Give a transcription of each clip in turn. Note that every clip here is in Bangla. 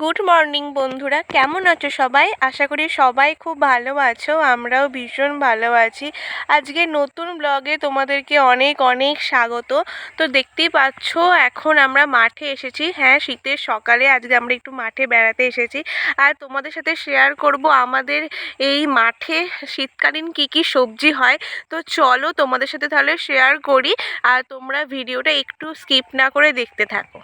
গুড মর্নিং বন্ধুরা। কেমন আছো সবাই? আশা করি সবাই খুব ভালো আছো, আমরাও ভীষণ ভালো আছি। আজকে নতুন ব্লগে তোমাদেরকে অনেক অনেক স্বাগত। তো দেখতেই পাচ্ছ, এখন আমরা মাঠে এসেছি। হ্যাঁ শীতের সকালে আজকে আমরা একটু মাঠে বেড়াতে এসেছি। আর তোমাদের সাথে শেয়ার করব আমাদের এই মাঠে শীতকালীন কি কি সবজি হয়। তো চলো তোমাদের সাথে তাহলে শেয়ার করি। আর তোমরা ভিডিওটা একটু স্কিপ না করে দেখতে থাকো।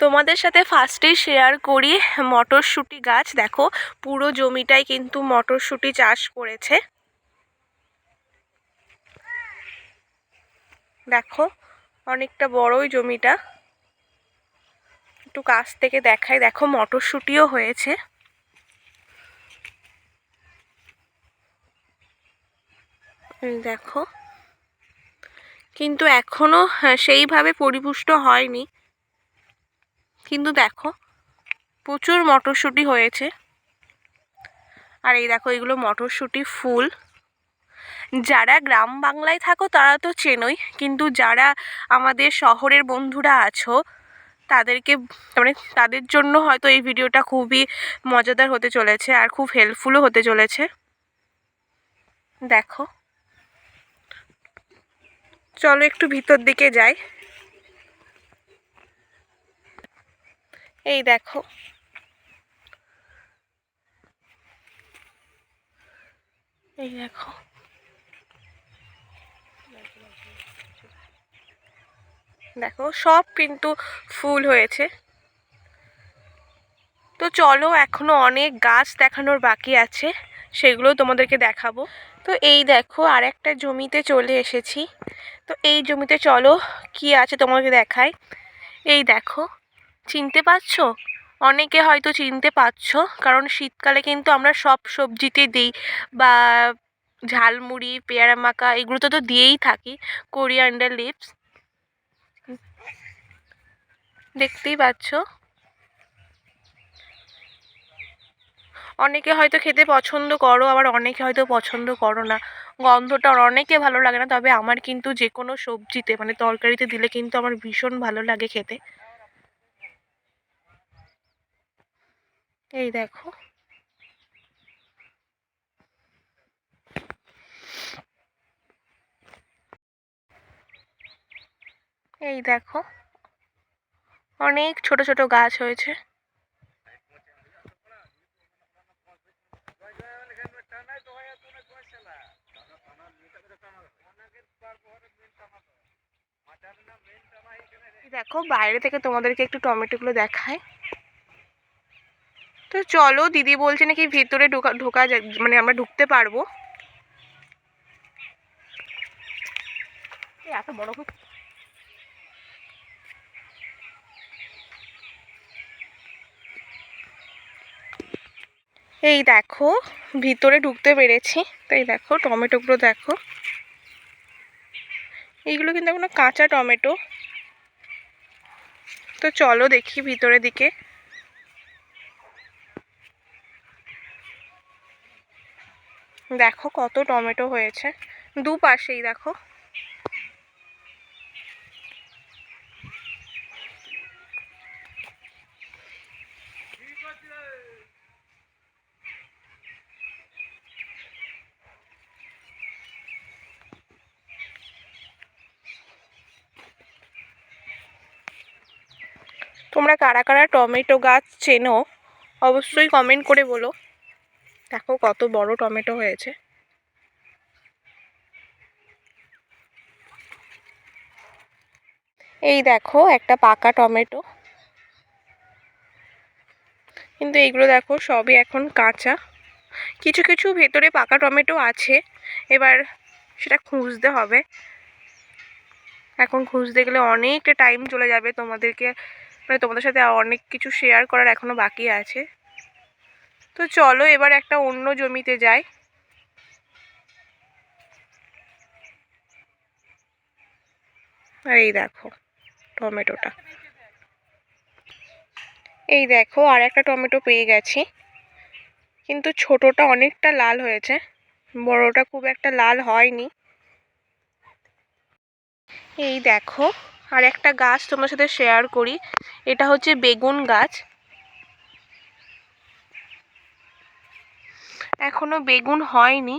তোমাদের সাথে ফার্স্টেই শেয়ার করি মটরশুঁটি গাছ। দেখো পুরো জমিটাই কিন্তু মটরশুঁটি চাষ করেছে। দেখো অনেকটা বড়ই জমিটা। একটু কাছ থেকে দেখাই। দেখো মটরশুঁটিও হয়েছে। দেখো। কিন্তু এখনও হ্যাঁ, সেইভাবে পরিপুষ্ট হয়নি। কিন্তু দেখো, প্রচুর মটরশুঁটি হয়েছে। আর এই দেখো, এগুলো মটরশুঁটি ফুল। যারা গ্রাম বাংলায় থাকো, তারা তো চেনই, কিন্তু যারা আমাদের শহরের বন্ধুরা আছো, তাদেরকে মানে তাদের জন্য হয়তো এই ভিডিওটা খুবই মজাদার হতে চলেছে, আর খুব হেল্পফুলও হতে চলেছে। দেখো। চলো একটু ভিতর দিকে যাই। এই দেখো। এই দেখো। দেখো, সব কিন্তু ফুল হয়েছে। তো চলো, এখনও অনেক গাছ দেখানোর বাকি আছে। সেগুলো তোমাদেরকে দেখাবো। তো এই দেখো আর একটা জমিতে চলে এসেছি। তো এই জমিতে চলো, কি আছে তোমাকে দেখাই। এই দেখো চিনতে পারছ? অনেকে হয়তো চিনতে পারছ, কারণ শীতকালে কিন্তু আমরা সব সবজিতে দিই বা ঝালমুড়ি, পেয়ারা মাখা এগুলো তো তো দিয়েই থাকি কোরিয়ান্ডার লিভস দেখতেই পাচ্ছ অনেকে হয়তো খেতে পছন্দ করো, আবার অনেকে হয়তো পছন্দ করো না। গন্ধটা অনেকে ভালো লাগে না, তবে আমার কিন্তু যে কোনো সবজিতে মানে তরকারিতে দিলে কিন্তু আমার ভীষণ ভালো লাগে খেতে। এই দেখো। এই দেখো। অনেক ছোট ছোট গাছ হয়েছে। দেখো, বাইরে থেকে তোমাদেরকে একটু টমেটোগুলো দেখায়। তো চলো দিদি বলছে নাকি ভিতরে ঢোকা ঢোকা মানে আমরা ঢুকতে পারব। এত বড় এই দেখো, ভিতরে ঢুকতে পেরেছি। তো এই দেখো টমেটোগুলো দেখো। এইগুলো কিন্তু এখনও কাঁচা টমেটো। তো চলো দেখি ভিতরের দিকে। দেখো কত টমেটো হয়েছে। দুপাশেই দেখো। তোমরা কারা কারা টমেটো গাছ চেনো, অবশ্যই কমেন্ট করে বলো। দেখো কত বড় টমেটো হয়েছে। এই দেখো একটা পাকা টমেটো। কিন্তু এইগুলো দেখো সবই এখন কাঁচা। কিছু কিছু ভেতরে পাকা টমেটো আছে। এবার সেটা খুঁজতে হবে। এখন খুঁজতে গেলে অনেকটা টাইম চলে যাবে তোমাদেরকে মানে তোমাদের সাথে অনেক কিছু শেয়ার করার এখনও বাকি আছে। তো চলো এবার একটা অন্য জমিতে যাই। আর এই দেখো, টমেটোটা। এই দেখো, আর একটা টমেটো পেয়ে গেছি। কিন্তু ছোটটা অনেকটা লাল হয়েছে, বড়টা খুব একটা লাল হয়নি। এই দেখো, আর একটা গাছ তোমার সাথে শেয়ার করি, এটা হচ্ছে বেগুন গাছ। এখনও বেগুন হয়নি।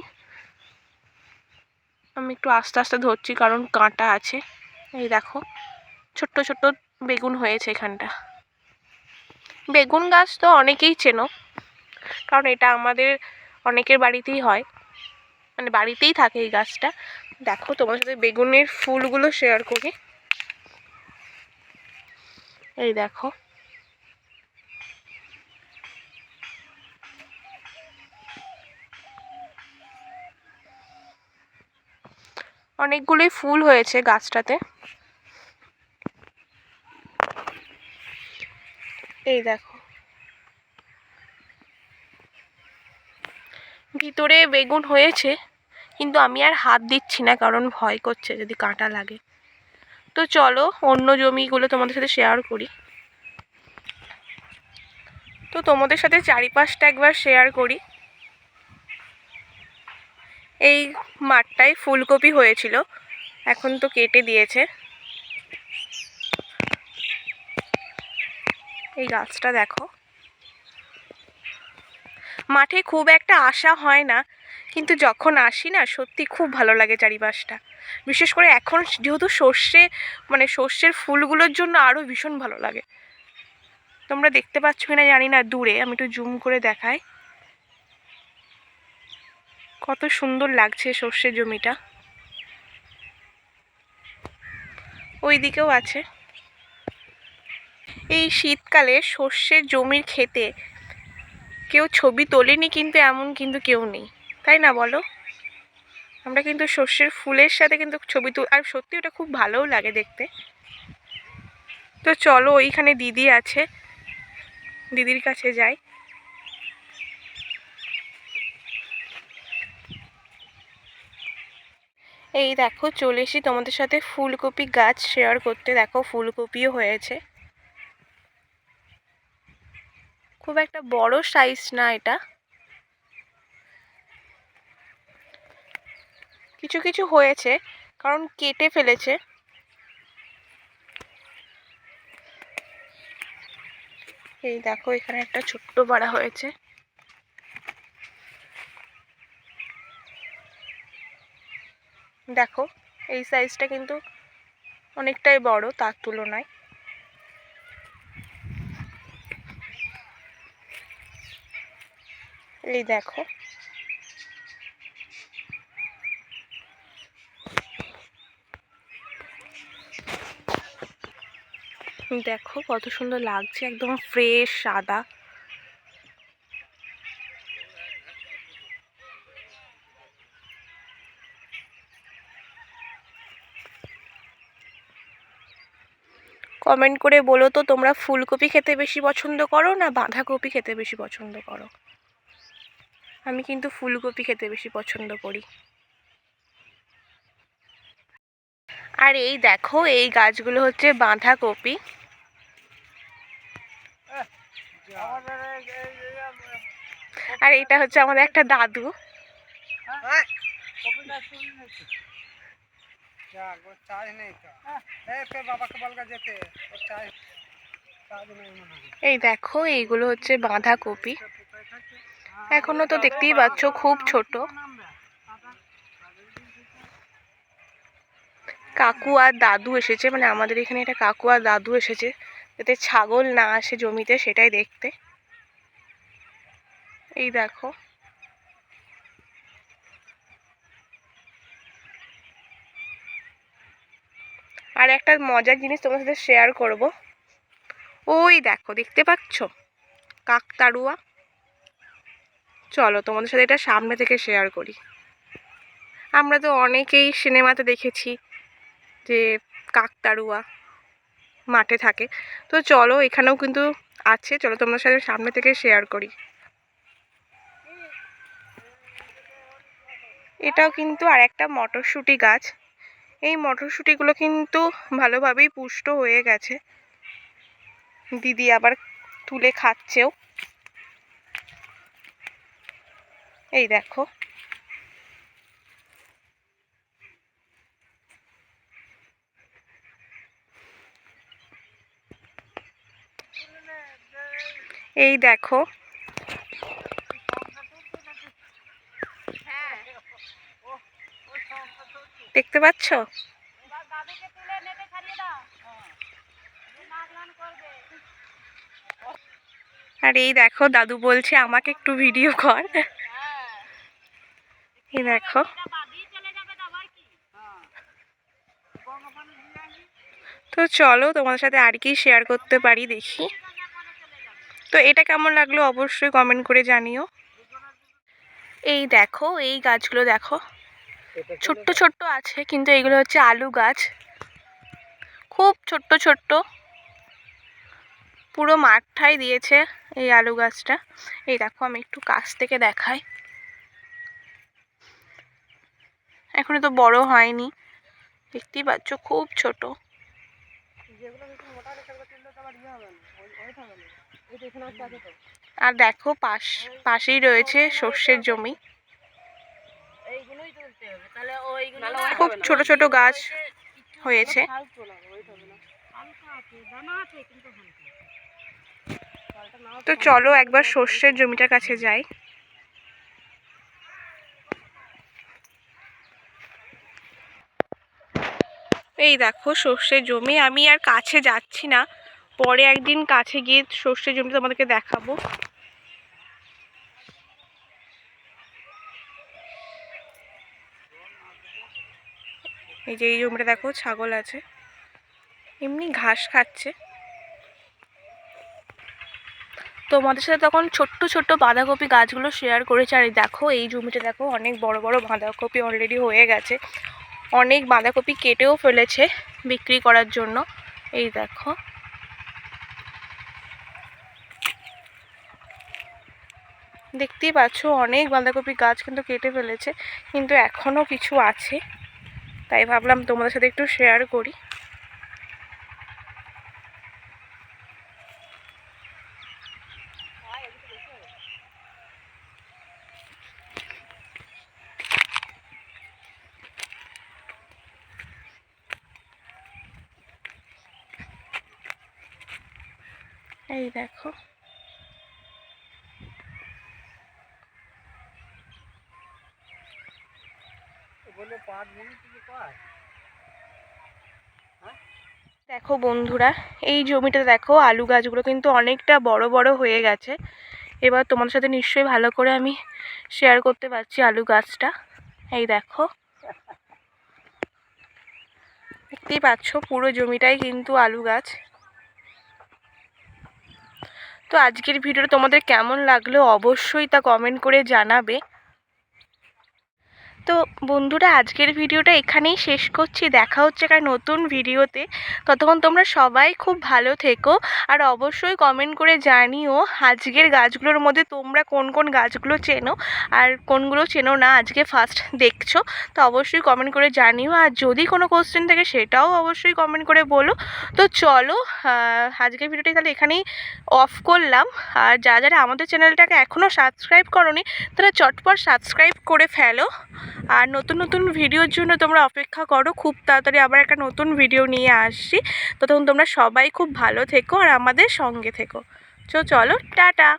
আমি একটু আস্তে আস্তে ধরছি কারণ কাঁটা আছে। এই দেখো, ছোট্ট ছোট্ট বেগুন হয়েছে এখানটা। বেগুন গাছ তো অনেকেই চেনো, কারণ এটা আমাদের অনেকের বাড়িতেই হয়। মানে বাড়িতেই থাকে এই গাছটা। দেখো, তোমার সাথে বেগুনের ফুলগুলো শেয়ার করি। এই দেখো অনেকগুলোই ফুল হয়েছে গাছটাতে। এই দেখো। ভিতরে বেগুন হয়েছে, কিন্তু আমি আর হাত দিচ্ছি না, কারণ ভয় করছে যদি কাঁটা লাগে। তো চলো, অন্য জমিগুলো তোমাদের সাথে শেয়ার করি। তো তোমাদের সাথে চারিপাশটা একবার শেয়ার করি। এই মাঠটায় ফুলকপি হয়েছিল। এখন তো কেটে দিয়েছে। এই গাছটা দেখো। মাঠে খুব একটা আসা হয় না, কিন্তু যখন আসি না, সত্যি খুব ভালো লাগে চারিপাশটা। বিশেষ করে এখন যেহেতু সর্ষে মানে সর্ষের ফুলগুলোর জন্য আরও ভীষণ ভালো লাগে। তোমরা দেখতে পাচ্ছ কিনা জানি না দূরে, আমি একটু জুম করে দেখাই। কত সুন্দর লাগছে সর্ষের জমিটা। ওই দিকেও আছে। এই শীতকালে সর্ষের জমির খেতে কেউ ছবি তোলেনি কিন্তু এমন কিন্তু কেউ নেই। তাই না বলো? আমরা কিন্তু সর্ষের ফুলের সাথে কিন্তু ছবি তুল আর সত্যি ওটা খুব ভালোও লাগে দেখতে। তো চলো ওইখানে দিদি আছে। দিদির কাছে যাই। এই দেখো চলে এসি তোমাদের সাথে ফুলকপি গাছ শেয়ার করতে। দেখো ফুলকপিও হয়েছে। খুব একটা বড় সাইজ না এটা। কিছু কিছু হয়েছে, কারণ কেটে ফেলেছে। এই দেখো এখানে একটা ছোট্ট বাড়া হয়েছে। দেখো, এই সাইজটা কিন্তু অনেকটাই বড় তার তুলনায়। এই দেখো। দেখো কত সুন্দর লাগছে, একদম ফ্রেশ সাদা। কমেন্ট করে বলো তো, তোমরা ফুলকপি খেতে বেশি পছন্দ করো না বাঁধাকপি খেতে বেশি পছন্দ করো? আমি কিন্তু ফুলকপি খেতে বেশি পছন্দ করি। আর এই দেখো, এই গাছগুলো হচ্ছে বাঁধাকপি। আর এটা হচ্ছে আমাদের একটা দাদু। এই দেখো, এইগুলো হচ্ছে বাঁধাকপি। এখনও তো দেখতেই পাচ্ছ, খুব ছোট। কাকু আর দাদু এসেছে মানে আমাদের এখানে একটা কাকু আর দাদু এসেছে। যাতে ছাগল না আসে জমিতে, সেটাই দেখতে। এই দেখো। আর একটা মজার জিনিস তোমার সাথে শেয়ার করব। ওই দেখো, দেখতে পাচ্ছ? কাকতাড়ুয়া। চলো, তোমাদের সাথে এটা সামনে থেকে শেয়ার করি। আমরা তো অনেকেই সিনেমাতে দেখেছি যে কাকতাড়ুয়া মাঠে থাকে। তো চলো, এখানেও কিন্তু আছে। চলো, তোমাদের সাথে সামনে থেকে শেয়ার করি। এটাও কিন্তু আর একটা মটরশুঁটি গাছ। এই মটরশুঁটিগুলো কিন্তু ভালোভাবেই পুষ্ট হয়ে গেছে। দিদি আবার তুলে খাচ্ছেও। এই দেখো। এই দেখো। দেখতে পাচ্ছ? আর এই দেখো দাদু বলছে আমাকে একটু ভিডিও কর। এই দেখো। তো চলো তোমাদের সাথে আর কি শেয়ার করতে পারি দেখি। তো এটা কেমন লাগল অবশ্যই কমেন্ট করে জানিও। এই দেখো এই গাছগুলো দেখো। ছোট্ট ছোট্ট আছে কিন্তু এগুলো হচ্ছে আলু গাছ। খুব ছোট্ট ছোট্ট। পুরো মাঠটাই দিয়েছে এই আলু গাছটা। এই দেখো আমি একটু কাছ থেকে দেখাই। এখনও তো বড় হয়নি। দেখতেই পাচ্ছ খুব ছোট। আর দেখো পাশ পাশেই রয়েছে সর্ষের জমি। খুব ছোট ছোট গাছ হয়েছে। তো চলো একবার সর্ষের জমিটার কাছে যাই। এই দেখো সর্ষের জমি আমি আর কাছে যাচ্ছি না। পরে একদিন কাছে গিয়ে সর্ষের জমিটা তোমাদেরকে দেখাবো। এই যে, এই জমিটা দেখো, ছাগল আছে। এমনি ঘাস খাচ্ছে। তোমাদের সাথে তখন ছোট্ট ছোট্ট বাঁধাকপি গাছগুলো শেয়ার করেছে, আর দেখো, এই জমিটা দেখো, অনেক বড় বড় বাঁধাকপি অলরেডি হয়ে গেছে। অনেক বাঁধাকপি কেটেও ফেলেছে বিক্রি করার জন্য। এই দেখো। দেখতেই পাচ্ছ, অনেক বাঁধাকপি গাছ কিন্তু কেটে ফেলেছে, কিন্তু এখনও কিছু আছে। তাই ভাবলাম তোমাদের সাথে একটু শেয়ার করি এই দেখো দেখো বন্ধুরা, এই জমিটা দেখো, আলু গাছগুলো কিন্তু অনেকটা বড় বড় হয়ে গেছে। এবার তোমাদের সাথে নিশ্চয়ই ভালো করে আমি শেয়ার করতে পারছি আলু গাছটা। এই দেখো। দেখতেই পাচ্ছ, পুরো জমিটাই কিন্তু আলু গাছ। তো আজকের ভিডিওটা তোমাদের কেমন লাগল অবশ্যই তা কমেন্ট করে জানাবে। তো বন্ধুরা, আজকের ভিডিওটা এখানেই শেষ করছি। দেখা হচ্ছে একটা নতুন ভিডিওতে। ততক্ষণ তোমরা সবাই খুব ভালো থেকো। আর অবশ্যই কমেন্ট করে জানিও আজকের গাছগুলোর মধ্যে তোমরা কোন কোন গাছগুলো চেনো আর কোনগুলো চেনো না আজকে ফার্স্ট দেখছ। তো অবশ্যই কমেন্ট করে জানিও। আর যদি কোনো কোশ্চেন থাকে সেটাও অবশ্যই কমেন্ট করে বলো। তো চলো আজকের ভিডিওটি তাহলে এখানেই অফ করলাম। আর যারা যারা আমাদের চ্যানেলটাকে এখনও সাবস্ক্রাইব করনি, তারা চটপট সাবস্ক্রাইব করে ফেলো। আর নতুন নতুন ভিডিওর জন্য তোমরা অপেক্ষা করো, খুব তাড়াতাড়ি আবার একটা নতুন ভিডিও নিয়ে আসছি। তো তখন তোমরা সবাই খুব ভালো থেকো আর আমাদের সঙ্গে থেকো। চো চলো, টাটা!